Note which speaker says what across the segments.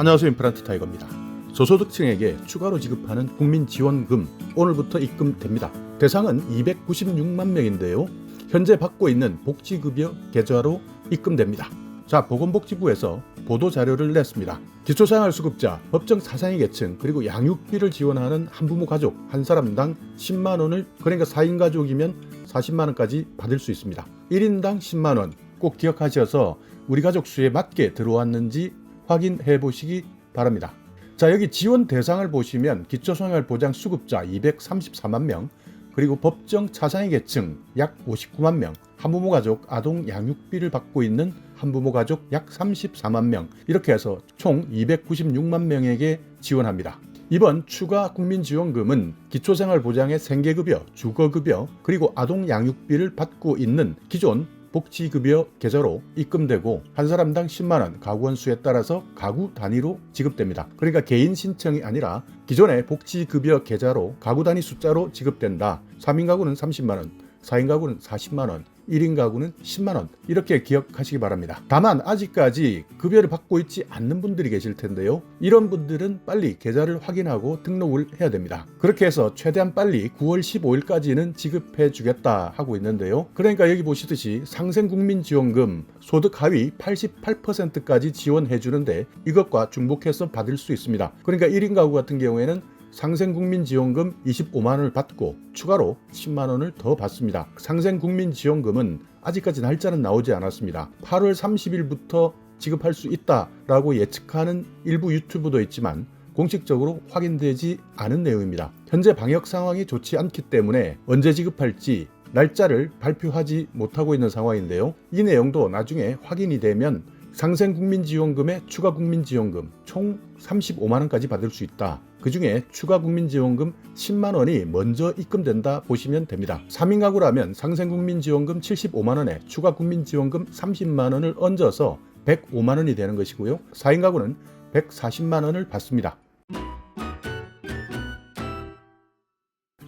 Speaker 1: 안녕하세요 임플란트 타이거입니다. 저소득층에게 추가로 지급하는 국민지원금 오늘부터 입금됩니다. 대상은 296만 명인데요. 현재 받고 있는 복지급여 계좌로 입금됩니다. 자, 보건복지부에서 보도 자료를 냈습니다. 기초생활수급자, 법정 사상위 계층, 그리고 양육비를 지원하는 한부모 가족 한 사람당 10만 원을 그러니까 4인 가족이면 40만 원까지 받을 수 있습니다. 1인당 10만 원. 꼭 기억하셔서 우리 가족 수에 맞게 들어왔는지 확인해 보시기 바랍니다. 자, 여기 지원 대상을 보시면 기초생활보장 수급자 234만 명, 그리고 법정 차상위 계층 약 59만 명, 한부모 가족 아동 양육비를 받고 있는 한부모 가족 약 34만 명, 이렇게 해서 총 296만 명에게 지원합니다. 이번 추가 국민지원금은 기초생활보장의 생계급여, 주거급여, 그리고 아동 양육비를 받고 있는 기존 복지급여 계좌로 입금되고 한 사람당 10만 원 가구원 수에 따라서 가구 단위로 지급됩니다. 그러니까 개인 신청이 아니라 기존의 복지급여 계좌로 가구 단위 숫자로 지급된다. 3인 가구는 30만 원, 4인 가구는 40만 원, 1인 가구는 10만 원 이렇게 기억하시기 바랍니다. 다만 아직까지 급여를 받고 있지 않는 분들이 계실 텐데요. 이런 분들은 빨리 계좌를 확인하고 등록을 해야 됩니다. 그렇게 해서 최대한 빨리 9월 15일까지는 지급해 주겠다 하고 있는데요. 그러니까 여기 보시듯이 상생국민지원금 소득 하위 88%까지 지원해 주는데 이것과 중복해서 받을 수 있습니다. 그러니까 1인 가구 같은 경우에는 상생국민지원금 25만 원을 받고 추가로 10만 원을 더 받습니다. 상생국민지원금은 아직까지 날짜는 나오지 않았습니다. 8월 30일부터 지급할 수 있다라고 예측하는 일부 유튜브도 있지만 공식적으로 확인되지 않은 내용입니다. 현재 방역 상황이 좋지 않기 때문에 언제 지급할지 날짜를 발표하지 못하고 있는 상황인데요. 이 내용도 나중에 확인이 되면 상생국민지원금의 추가국민지원금 총 35만 원까지 받을 수 있다. 그 중에 추가 국민지원금 10만 원이 먼저 입금된다 보시면 됩니다. 3인 가구라면 상생국민지원금 75만 원에 추가 국민지원금 30만 원을 얹어서 105만 원이 되는 것이고요. 4인 가구는 140만 원을 받습니다.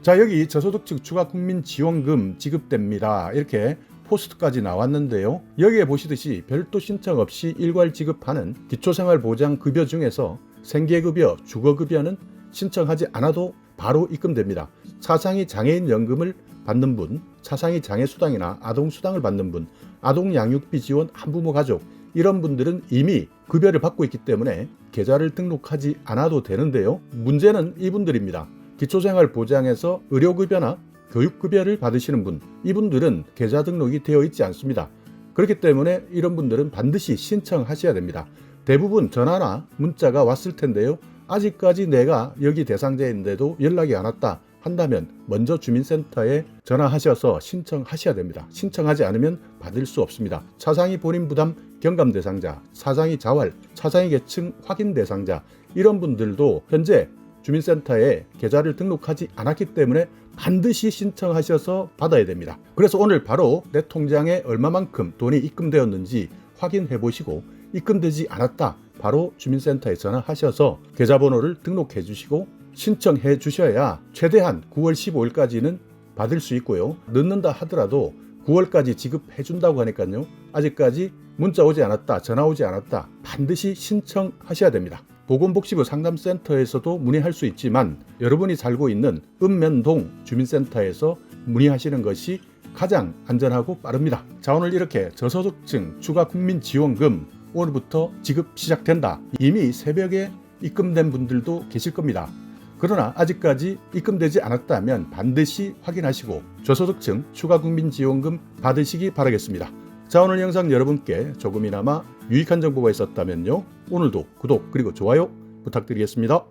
Speaker 1: 자 여기 저소득층 추가 국민 지원금 지급됩니다. 이렇게 포스트까지 나왔는데요. 여기에 보시듯이 별도 신청 없이 일괄 지급하는 기초생활보장급여 중에서 생계급여, 주거급여는 신청하지 않아도 바로 입금됩니다. 차상위 장애인 연금을 받는 분, 차상위 장애 수당이나 아동 수당을 받는 분, 아동 양육비 지원 한부모 가족 이런 분들은 이미 급여를 받고 있기 때문에 계좌를 등록하지 않아도 되는데요. 문제는 이분들입니다. 기초생활보장에서 의료급여나 교육급여를 받으시는 분, 이분들은 계좌 등록이 되어 있지 않습니다. 그렇기 때문에 이런 분들은 반드시 신청하셔야 됩니다. 대부분 전화나 문자가 왔을 텐데요. 아직까지 내가 여기 대상자인데도 연락이 안 왔다 한다면 먼저 주민센터에 전화하셔서 신청하셔야 됩니다. 신청하지 않으면 받을 수 없습니다. 차상위 본인 부담 경감 대상자, 사상위 자활, 차상위 계층 확인 대상자 이런 분들도 현재 주민센터에 계좌를 등록하지 않았기 때문에 반드시 신청하셔서 받아야 됩니다. 그래서 오늘 바로 내 통장에 얼마만큼 돈이 입금되었는지 확인해 보시고 입금되지 않았다. 바로 주민센터에 전화하셔서 계좌번호를 등록해 주시고 신청해 주셔야 최대한 9월 15일까지는 받을 수 있고요. 늦는다 하더라도 9월까지 지급해 준다고 하니까요. 아직까지 문자 오지 않았다, 전화 오지 않았다. 반드시 신청하셔야 됩니다. 보건복지부 상담센터에서도 문의할 수 있지만 여러분이 살고 있는 읍면동 주민센터에서 문의하시는 것이 가장 안전하고 빠릅니다. 자 오늘 이렇게 저소득층 추가 국민 지원금 오늘부터 지급 시작된다. 이미 새벽에 입금된 분들도 계실 겁니다. 그러나 아직까지 입금되지 않았다면 반드시 확인하시고 저소득층 추가 국민지원금 받으시기 바라겠습니다. 자 오늘 영상 여러분께 조금이나마 유익한 정보가 있었다면요. 오늘도 구독 그리고 좋아요 부탁드리겠습니다.